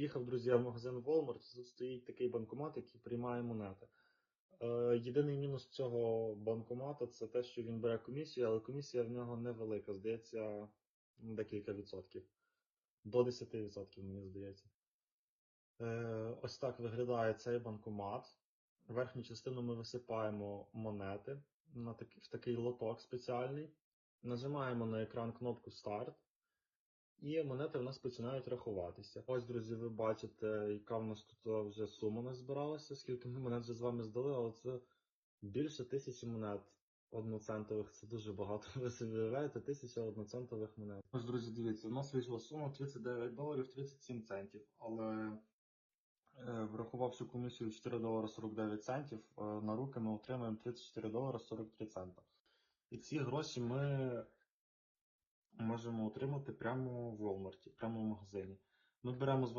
Приїхав, друзі, в магазин Walmart, стоїть такий банкомат, який приймає монети. Е, єдиний мінус цього банкомата це те, що він бере комісію, але комісія в нього невелика, здається, декілька відсотків. До 10%, мені здається. Е, ось так виглядає цей банкомат. Верхню частину ми висипаємо монети на такий, в такий лоток спеціальний. Нажимаємо на екран кнопку Старт. І монети в нас починають рахуватися. Ось, друзі, ви бачите, яка в нас тут вже сума назбиралася, скільки ми монет вже з вами здали, але це більше тисячі монет одноцентових. Це дуже багато. Ви собі уявляєте, тисяча одноцентових монет. Ось, друзі, дивіться, у нас вийшла сума 39 доларів 37 центів, але е, врахувавши комісію 4 долари 49 центів, е, на руки ми отримаємо 34 долари 43 цента. І ці гроші ми можемо отримати прямо в Walmart, прямо в магазині. Ми беремо з